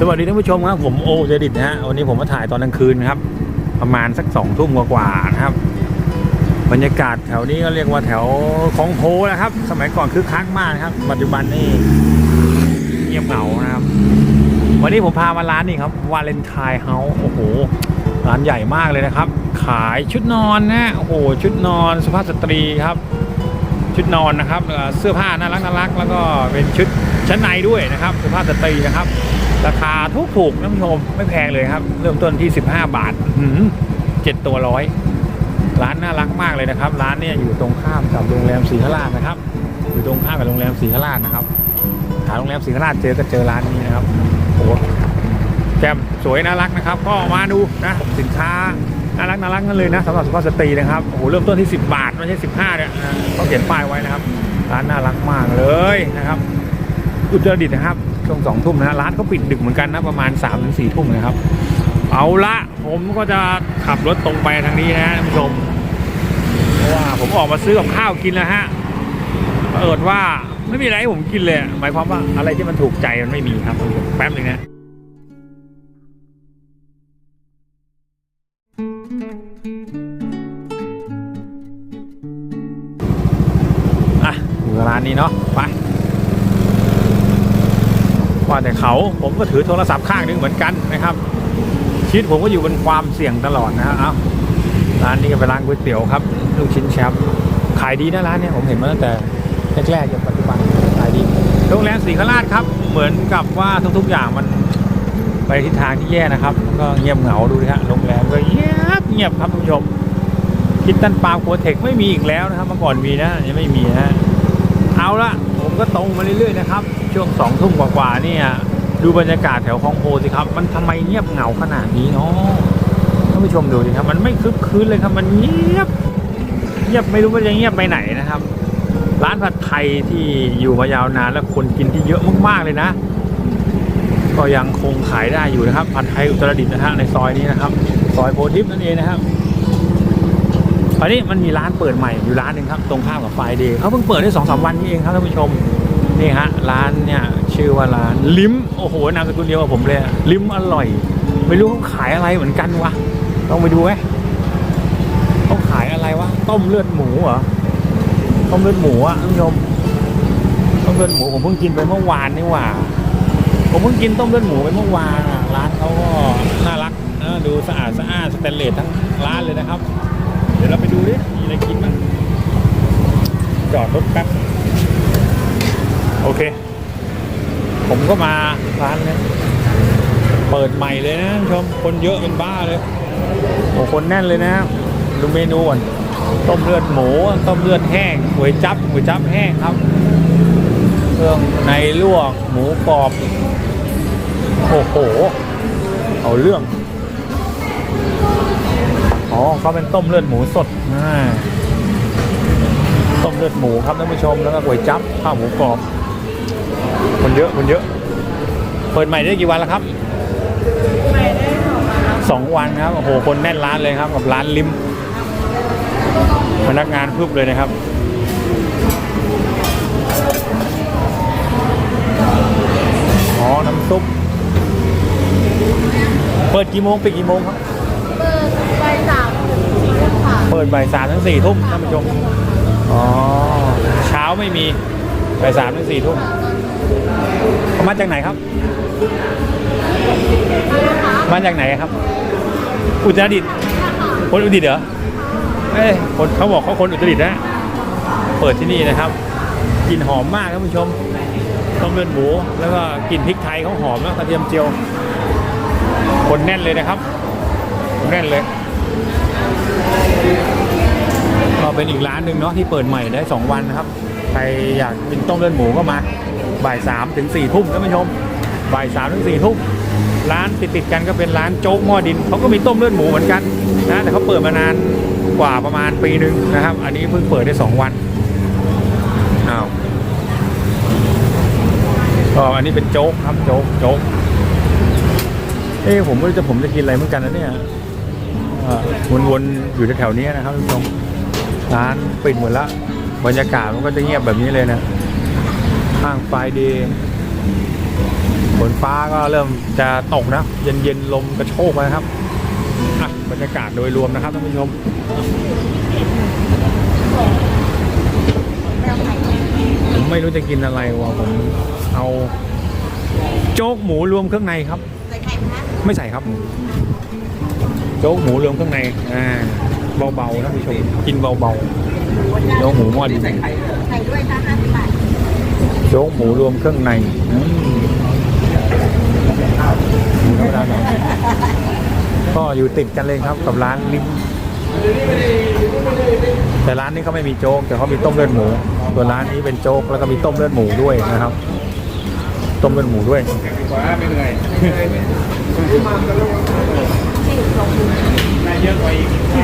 สวัสดีท่านผู้ชมครับผมโอเจดิตนะฮะวันนี้ผมมาถ่ายตอนกลางคืนครับ ประมาณสักสองทุ่มกว่าๆนะครับ บรรยากาศแถวนี้ก็เรียกว่าแถวคลองโพนะครับ สมัยก่อนคึกคักมากครับ ปัจจุบันนี่เงียบเหงานะครับ วันนี้ผมพามาร้านนี่ครับวาเลนไทน์เฮาส์โอ้โหร้านใหญ่มากเลยนะครับ ขายชุดนอนนะโอ้โหชุดนอนสุภาพสตรีครับ ชุดนอนนะครับเสื้อผ้าน่ารักน่ารักแล้วก็เป็นชุดชั้นในด้วยนะครับสุภาพสตรีนะครับ ราคาถูกถูกๆท่านผู้ชมไม่แพงเลยครับ เริ่มต้นที่ 15 บาทเจ็ดตัวร้อยร้านน่ารักมากเลยนะครับ ร้านเนี่ยอยู่ตรงข้ามกับโรงแรมศรีขราชนะครับ อยู่ตรงข้ามกับโรงแรมศรีขราชนะครับหาโรงแรมศรีขราชเจอก็เจอร้านนี้นะครับโอ้โหแจ่มสวยน่ารักนะครับ ก็มาดูนะสินค้าน่ารักน่ารักนั่นเลยนะสำหรับสุภาพสตรีนะครับโอ้โหเริ่มต้นที่ 10 บาทไม่ใช่ 15เนี่ยนะต้องเขียนป้ายไว้นะครับ ร้านน่ารักมากเลยนะครับ อุตรดิตถ์นะครับ ช่วงสองทุ่มนะฮะร้านเขาปิดดึกเหมือนกันนะประมาณ3ามถึงสี่ทุ่มนะครับ เอาละผมก็จะขับรถตรงไปทางนี้นะท่านผู้ชมเพราะว่าผมออกมาซื้อกับข้าวกินแล้วฮะเปิดว่าไม่มีอะไรให้ผมกินเลย หมายความว่าอะไรที่มันถูกใจมันไม่มีครับแป๊บหนึ่งนะอะอยู่ร้านนี้เนาะไป ว่าแต่เขาผมก็ถือโทรศัพท์ข้างหนึงเหมือนกันนะครับชีวิตผมก็อยู่บนความเสี่ยงตลอดนะฮะเอาร้านนี้ก็เป็นร้านก๋วยเตี๋ยวครับ ลูกชิ้นแชมป์ขายดีนะร้านนี้ผมเห็นมาตั้งแต่แรกๆจนปัจจุบันขายดีโรงแรมศรีคราชครับ เหมือนกับว่าทุกๆอย่างมันไปทิศทางที่แย่นะครับ ก็เงียบเหงาดูดิฮะโรงแรมก็เงียบเงียบครับท่านผู้ชมคิดตันปาโคเทคไม่มีอีกแล้วนะครับเมื่อก่อนมีนะยังไม่มีนะเอาละผมก็ตรงมาเรื่อยๆนะครับ ช่วงสองทุ่มกว่าๆเนี่ยดูบรรยากาศแถวคลองโพสิครับ มันทำไมเงียบเหงาขนาดนี้เนาะท่านผู้ชมดูดิครับ มันไม่คึกคืนเลยครับ มันเงียบ เงียบไม่รู้ว่าจะเงียบไปไหนนะครับ ร้านผัดไทยที่อยู่มายาวนานและคนกินที่เยอะมากๆเลยนะ ก็ยังคงขายได้อยู่นะครับ ผัดไทยอุตรดิตถ์นะฮะในซอยนี้นะครับ ซอยโพธิพย์นั่นเองนะครับตอนนี้มันมีร้านเปิดใหม่อยู่ร้านหนึ่งครับ ตรงข้ามกับไฟเดย์เขาเพิ่งเปิดได้สองสามวันนี้เองครับท่านผู้ชม นี่ฮะร้านเนี่ยชื่อว่าร้านลิ้มโอ้โหนามสกุลเดียวกับผมเลยลิ้มอร่อย ไม่รู้เขาขายอะไรเหมือนกันวะต้องไปดูไหมเขาขายอะไรวะต้มเลือดหมูเหรอต้มเลือดหมูอะท่านผู้ชมต้มเลือดหมูผมเพิ่งกินไปเมื่อวานนี่หว่า ผมเพิ่งกินต้มเลือดหมูไปเมื่อวานร้านเขาก็น่ารักนะดูสะอาดสะอาดสแตนเลสทั้งร้านเลยนะครับ เดี๋ยวเราไปดูดิมีอะไรกินบ้างจอดรถแป๊บ โอเค ผมก็มาร้านนี้เปิดใหม่เลยนะชมคนเยอะเป็นบ้าเลยโอ้คนแน่นเลยนะดูเมนูก่อนต้มเลือดหมูต้มเลือดแห้งก๋วยจับก๋วยจับแห้งครับ เครื่องในลวกหมูกรอบโอ้โหเอาเรื่องอ๋อเขาเป็นต้มเลือดหมูสดต้มเลือดหมูครับท่านผู้ชมแล้วก็ก๋วยจับข้าวหมูกรอบ เยอะคนเยอะ เปิดใหม่ได้กี่วันแล้วครับสองวันครับโอ้โหคนแน่นร้านเลยครับ กับร้านลิมพนักงานพึบเลยนะครับอ๋อน้ำซุปเปิดกี่โมงปิดกี่โมงครับเปิดบ่ายสามถึงสี่ทุ่มค่ะเปิดบ่ายสามถึงสี่ทุ่มท่านผู้ชมอ๋อเช้าไม่มีบ่ายสามถึงสี่ทุ่มเขา มาจากไหนครับ มาจากไหนครับ อุตรดิตถ์คนอุตรดิตถ์เหรอเอ้ยคนเขาบอกเขาคนอุตรดิตถ์นะ เปิดที่นี่นะครับกลิ่นหอมมากท่านผู้ชมต้มเลือดหมูแล้วก็กลิ่นพริกไทยเขาหอมแล้วกระเทียมเจียว คนแน่นเลยนะครับ แน่นเลยก็เป็นอีกร้านหนึ่งเนาะที่เปิดใหม่ได้ 2 วันนะครับ ใครอยากกินต้มเลือดหมูก็มาบ่ายสามถึงสี่ทุ่มท่านผู้ชมบ่ายสามถึงสี่ทุ่มร้านติดติดกันก็เป็นร้านโจ๊กหม้อดินเขาก็มีต้มเลือดหมูเหมือนกันนะแต่เขาเปิดมานานกว่าประมาณปีหนึ่งนะครับ อันนี้เพิ่งเปิดได้2วันอ้าวก็อันนี้เป็นโจ๊กครับโจ๊กโจ๊กเอ้ผมไม่รู้จะผมจะกินอะไรเหมือนกันนะเนี่ยวนๆอยู่แถวๆนี้นะครับท่านผู้ชมร้านปิดหมดแล้ว บรรยากาศมันก็จะเงียบแบบนี้เลยนะห้างไฟเดย์ฝนฟ้าก็เริ่มจะตกนะ เย็นๆลมกระโชกมานะครับอะบรรยากาศโดยรวมนะครับท่านผู้ชมผมไม่รู้จะกินอะไรวะผมเอาโจ๊กหมูรวมเครื่องในครับใส่ไข่ไหมคะไม่ใส่ครับหมูโจ๊กหมูรวมเครื่องในอ่า เบาๆนะผู้ชมกินเบาๆโจ๊กหมูหม้อดินใส่ด้วยค่ะห้าสิบบาทโจ๊กหมูรวมเครื่องในอืมหมูธรรมดาหน่อยก็อยู่ติดกันเลยครับกับร้านลิมแต่ร้านนี้เขาไม่มีโจ๊กแต่เขามีต้มเลือดหมูส่วนร้านนี้เป็นโจ๊กแล้วก็มีต้มเลือดหมูด้วยนะครับ ต้มเลือดหมูด้วยอะผม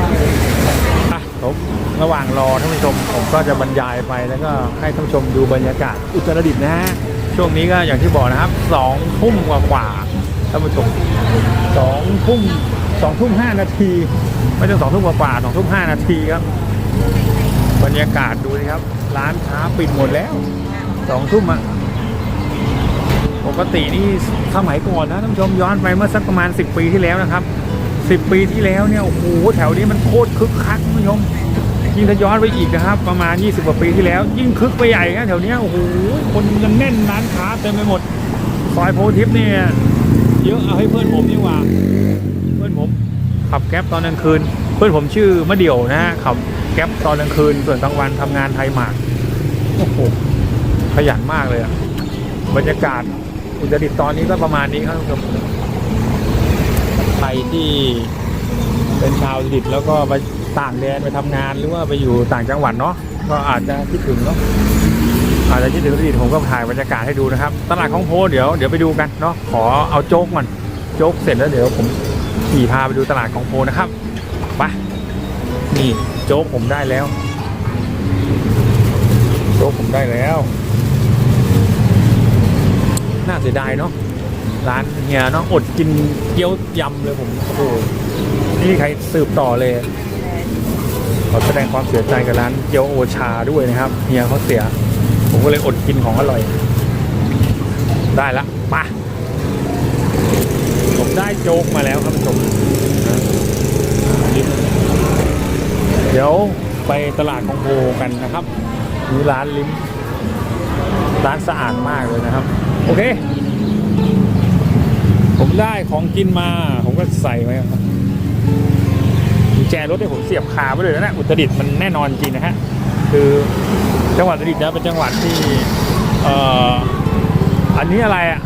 ระหว่างรอท่านผู้ชมผมก็จะบรรยายไปแล้วก็ให้ท่านผู้ชมดูบรรยากาศอุตรดิตถ์นะฮะช่วงนี้ก็อย่างที่บอกนะครับสองทุ่มกว่ากว่าๆท่านผู้ชมสองทุ่มสองทุ่มห้านาที ไม่ใช่สองทุ่มกว่าๆสองทุ่มห้านาทีครับ บรรยากาศดูสิครับ ร้านค้าปิดหมดแล้วสองทุ่มอะปกตินี่สมัยก่อนนะท่านผู้ชมย้อนไปเมื่อสักประมาณ 10 ปีที่แล้วนะครับ สิบปีที่แล้วเนี่ยโอ้โหแถวนี้มันโคตรคึกคักคุณผู้ชมยิ่งถ้าย้อนไปอีกนะครับ ประมาณ 20กว่าปีที่แล้ว ยิ่งคึกไปใหญ่นะแถวเนี้ยโอ้โหคนยังแน่นร้านค้าเต็มไปหมดซอยโพทิพเนี่ยเยอะเอาให้เพื่อนผมดีกว่า เพื่อนผมขับแก๊ปตอนกลางคืน เพื่อนผมชื่อมะเดี่ยวนะฮะขับแก๊ปตอนกลางคืนส่วนกลางวันทำงานไทยหมากโอ้โหขยันมากเลยอะบรรยากาศอุตรดิตถ์ตอนนี้ก็ประมาณนี้ครับ ที่เป็นชาวอุตรดิตถ์แล้วก็ไปต่างแดนไปทำงานหรือว่าไปอยู่ต่างจังหวัดเนาะก็อาจจะคิดถึงเนาะอาจจะคิดถึงอุตรดิตถ์ผมก็ถ่ายบรรยากาศให้ดูนะครับ ตลาดของโพเดี๋ยวเดี๋ยวไปดูกันเนาะขอเอาโจ๊กก่อนโจ๊กเสร็จแล้วเดี๋ยวผมขี่พาไปดูตลาดของโพนะครับไปนี่โจ๊กผมได้แล้ว โจ๊กผมได้แล้ว น่าเสียดายเนาะ ร้านเฮียเนาะอดกินเกี๊ยวยำเลยผมโอ้โหนี่มีใครสืบต่อเลยขอแสดงความเสียใจกับร้านเกี๊ยวโอชาด้วยนะครับเฮียเขาเสีย ผมก็เลยอดกินของอร่อย ได้ละมาผมได้โจ๊กมาแล้วครับผมเดี๋ยวไปตลาดของโพกันนะครับมีร้านลิ้มร้านสะอาดมากเลยนะครับ โอเค ผมได้ของกินมา ผมก็ใส่ไว้ครับกุญแจรถที่ผมเสียบคาไว้เลยนะเนี่ยอุตรดิตถ์มันแน่นอนจริงนะฮะ คือจังหวัดอุตรดิตถ์นะเป็นจังหวัดที่เอ่ออันนี้อะไรอะ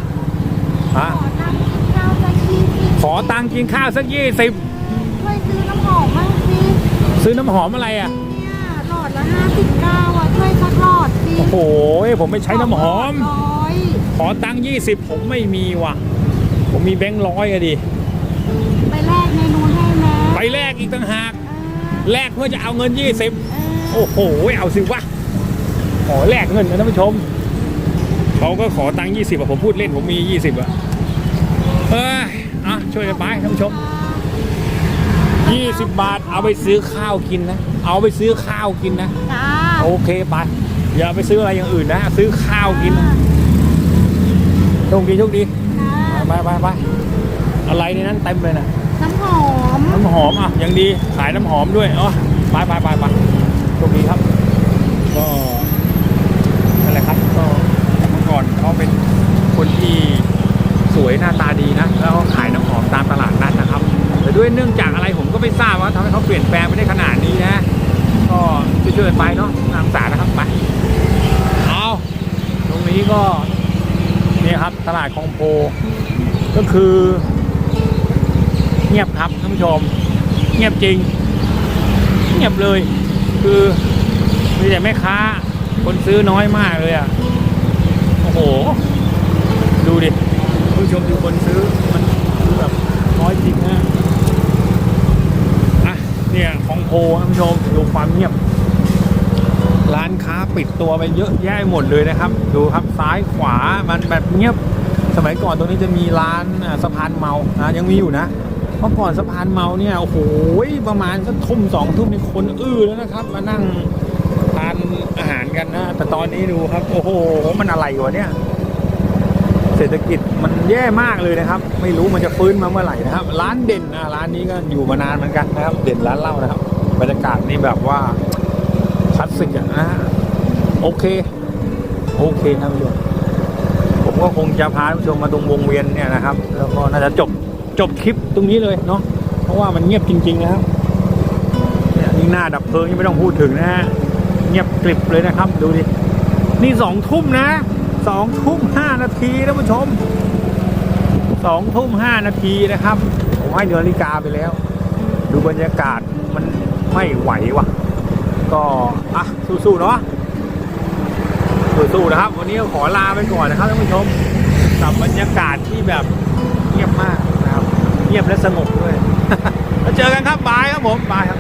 ฮะขอน้ำข้าวสักยี่สิบขอตังค์กินข้าวสักยี่สิบช่วยซื้อน้ำหอมบ้างสิซื้อน้ำหอมอะไรอะเนี่ยหลอดละห้าสิบเก้าอะช่วยสักหลอดสิโอ้โหผมไม่ใช้น้ำหอม ร้อย ขอตังค์ยี่สิบผมไม่มีว่ะ ผมมีแบงค์ร้อยอะดิ ไปแลกเมนูให้แม่ไปแลกอีกต่างหากเอแลกเพื่อจะเอาเงินยี่สิบอเออโอ้โห เอาสิวะ ขอแลกเงินนะท่านผู้ชม เขาก็ขอตังค์ยี่สิบอะผมพูดเล่นผมมียี่สิบอะเอ้ยอะช่วยกันไปท่านผู้ชมยี่สิบบาทเอาไปซื้อข้าวกินนะ เอาไปซื้อข้าวกินนะจ้าโอเคไปอย่าไปซื้ออะไรอย่างอื่นนะ ซื้อข้าวกินนะโชคดีโชคดีจ้า ไปไปไปอะไรในนั้นเต็มเลยนะน้ำหอม น้ำหอมอะยังดีขายน้ำหอมด้วยอ๋อไปไปไปไปโชคดีครับ ก็นั่นแหละครับก็เมื่อก่อนเขาเป็นคนที่สวยหน้าตาดีนะแล้วก็ขายน้ำหอมตามตลาดนัดนะครับ แต่ด้วยเนื่องจากอะไรผมก็ไม่ทราบว่าทำให้เขาเปลี่ยนแปลงไปได้ขนาดนี้นะ ก็ช่วยๆกันไปเนาะนางสารนะครับไปเอาตรงนี้ก็เนี่ยครับตลาดคลองโพ ก็คือ เงียบครับท่านผู้ชม เงียบจริง เงียบเลย คือมีแต่แม่ค้า คนซื้อน้อยมากเลยอะ โอ้โห ดูดิท่านผู้ชมดูคนซื้อมันคือแบบน้อยจริงนะอะเนี่ยของโพท่านผู้ชมดูความเงียบร้านค้าปิดตัวไปเยอะแยะหมดเลยนะครับ ดูครับซ้ายขวามันแบบเงียบ สมัยก่อนตรงนี้จะมีร้านสะพานเมานะยังมีอยู่นะเมื่อก่อนสะพานเมาเนี่ยโอ้โหประมาณสักทุ่มสองทุ่มในคนอื้อแล้วนะครับ มานั่งทานอาหารกันนะ แต่ตอนนี้ดูครับ โอ้โหมันอะไรวะเนี่ย เศรษฐกิจมันแย่มากเลยนะครับ ไม่รู้มันจะฟื้นมาเมื่อไหร่นะครับ ร้านเด่นนะร้านนี้ก็อยู่มานานเหมือนกันนะครับ เด่นร้านเหล้านะครับบรรยากาศนี่แบบว่าคลาสสิกอะนะโอเค โอเคครับ ผมก็คงจะพาท่านผู้ชมมาตรงวงเวียนเนี่ยนะครับ แล้วก็น่าจะจบจบคลิปตรงนี้เลยเนาะเพราะว่ามันเงียบจริง ๆ นะครับเนี่ยนี่หน้าดับเพลิงยังไม่ต้องพูดถึงนะฮะเงียบกริบเลยนะครับ ดูดินี่สองทุ่มนะสองทุ่มห้านาทีท่านผู้ชมสองทุ่มห้านาทีนะครับผมให้นาฬิกาไปแล้ว ดูบรรยากาศมันไม่ไหวว่ะ ก็อะสู้ๆเนาะ สู้ๆนะครับ วันนี้ขอลาไปก่อนนะครับท่านผู้ชมกับบรรยากาศที่แบบเงียบมากนะครับ เงียบและสงบด้วยแล้วเจอกันครับบายครับผมบายครับ